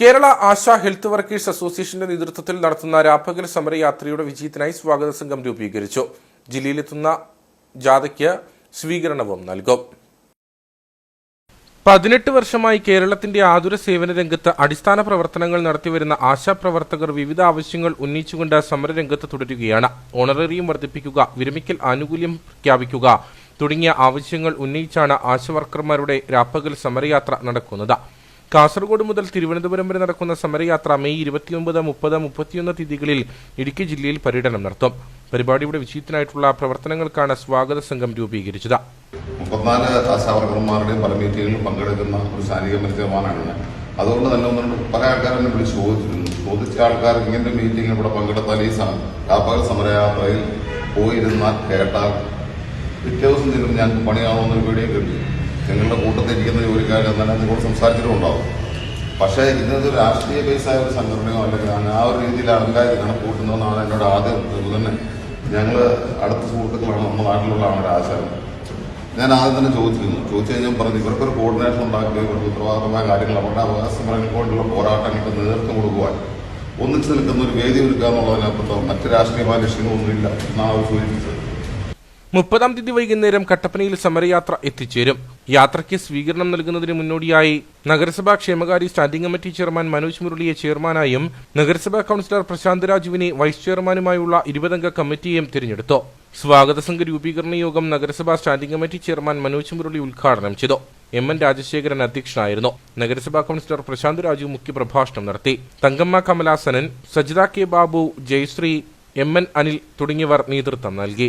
കേരള ആശ health workers അസോസിയേഷന്റെ നേതൃത്വത്തിൽ നടത്തുന്ന രാപ്പകൽ സമരയാത്രയുടെ വിജയത്തിനായി സ്വാഗത സംഘം രൂപീകരിച്ചു. ജില്ലയിലെത്തുന്ന ജാഥയ്ക്ക് സ്വീകരണവും നൽകും. പതിനെട്ട് വർഷമായി കേരളത്തിന്റെ ആതുര സേവന രംഗത്ത് അടിസ്ഥാന പ്രവർത്തനങ്ങൾ നടത്തിവരുന്ന ആശാപ്രവർത്തകർ വിവിധ ആവശ്യങ്ങൾ ഉന്നയിച്ചുകൊണ്ട് സമരരംഗത്ത് തുടരുകയാണ്. ഓണറേറിയം വർദ്ധിപ്പിക്കുക വിരമിക്കൽ ആനുകൂല്യം പ്രഖ്യാപിക്കുക തുടങ്ങിയ ആവശ്യങ്ങൾ ഉന്നയിച്ചാണ് ആശാവർക്കർമാരുടെ രാപ്പകൽ സമരയാത്ര നടക്കുന്നത്. കാസർഗോഡ് മുതൽ തിരുവനന്തപുരം വരെ നടക്കുന്ന സമരയാത്ര മെയ് ഇരുപത്തിയൊമ്പത് മുപ്പത് മുപ്പത്തിയൊന്ന് തീയതികളിൽ ഇടുക്കി ജില്ലയിൽ പര്യടനം നടത്തും. പരിപാടിയുടെ വിജയത്തിനായിട്ടുള്ള പ്രവർത്തനങ്ങൾക്കാണ് സ്വാഗത സംഘം രൂപീകരിച്ചത്. മുപ്പത്തിനാല് ആശാവർക്കർമാരുടെയും പല മീറ്റിങ്ങുകളിൽ പങ്കെടുക്കുന്ന ഒരു ശാരീരിക ഞാൻ അതുകൊണ്ട് തന്നെ ഒന്നുകൊണ്ട് പല ആൾക്കാരും എന്നെ വിളിച്ച് ചോദിച്ചിരുന്നു ചോദിച്ച ആൾക്കാർ ഇങ്ങനത്തെ മീറ്റിംഗ് ഇവിടെ പങ്കെടുത്താൽ ഈ രാപ്പകൽ സമരയാത്രയിൽ പോയിരുന്നാൽ കേട്ടാൽ പിറ്റേ ദിവസം ചെല്ലുമ്പോൾ പണിയാവുന്ന ഒരു വീഡിയോ കിട്ടി നിങ്ങളുടെ കൂട്ടത്തിൽ ഇരിക്കുന്ന ജോലിക്കാർ തന്നെ നിങ്ങളോട് സംസാരിച്ചിട്ടുണ്ടാവും പക്ഷേ ഇന്നത്തെ ഒരു രാഷ്ട്രീയ ബേസായ ഒരു സംഘടനയോ അല്ലെങ്കിൽ ആ ഒരു രീതിയിൽ ആൾക്കാർ കണക്ക് കൂട്ടുന്നതെന്നാണ് എന്നോട് ആദ്യം തന്നെ ഞങ്ങൾ അടുത്ത സുഹൃത്തുക്കളാണ് നമ്മുടെ നാട്ടിലുള്ള ആളുടെ ആശയം. ഞാൻ ആദ്യം തന്നെ ചോദിച്ചിരുന്നു. ചോദിച്ചു കഴിഞ്ഞാൽ പറഞ്ഞു ഇവർക്കൊരു കോർഡിനേഷൻ ഉണ്ടാക്കുക ഇവർക്ക് ഉത്തരവാദിത്തമായ കാര്യങ്ങൾ അവരുടെ അവകാശ സമരങ്ങൾക്ക് വേണ്ടിയുള്ള പോരാട്ടങ്ങൾക്ക് നേതൃത്വം കൊടുക്കുവാൻ ഒന്നിച്ചു നിൽക്കുന്ന ഒരു വേദി ഒരുക്കുക എന്നുള്ളതിനപ്പുറത്ത് മറ്റ് രാഷ്ട്രീയമായ ലക്ഷ്യങ്ങളൊന്നുമില്ല എന്നാണ് അവർ സൂചിപ്പിച്ചത്. മുപ്പതാം തീയതി വൈകുന്നേരം കട്ടപ്പനയിൽ സമരയാത്ര എത്തിച്ചേരും. യാത്രയ്ക്ക് സ്വീകരണം നൽകുന്നതിന് മുന്നോടിയായി നഗരസഭാ ക്ഷേമകാരി സ്റ്റാൻഡിംഗ് കമ്മിറ്റി ചെയർമാൻ മനോജ് മുരളിയെ ചെയർമാനായും നഗരസഭാ കൌൺസിലർ പ്രശാന്ത് രാജുവിനെ വൈസ് ചെയർമാനുമായുള്ള ഇരുപതംഗ കമ്മിറ്റിയെയും തിരഞ്ഞെടുത്തു. സ്വാഗത സംഘ രൂപീകരണ യോഗം നഗരസഭാ standing committee chairman Manoj Murali ഉദ്ഘാടനം ചെയ്തു. എം എൻ രാജശേഖരൻ അധ്യക്ഷനായിരുന്നു. നഗരസഭാ കൌൺസിലർ പ്രശാന്ത് രാജു മുഖ്യപ്രഭാഷണം നടത്തി. Thankamma Kamalasanan Sajitha K Babu Jayasree M N Anil തുടങ്ങിയവർ നേതൃത്വം നൽകി.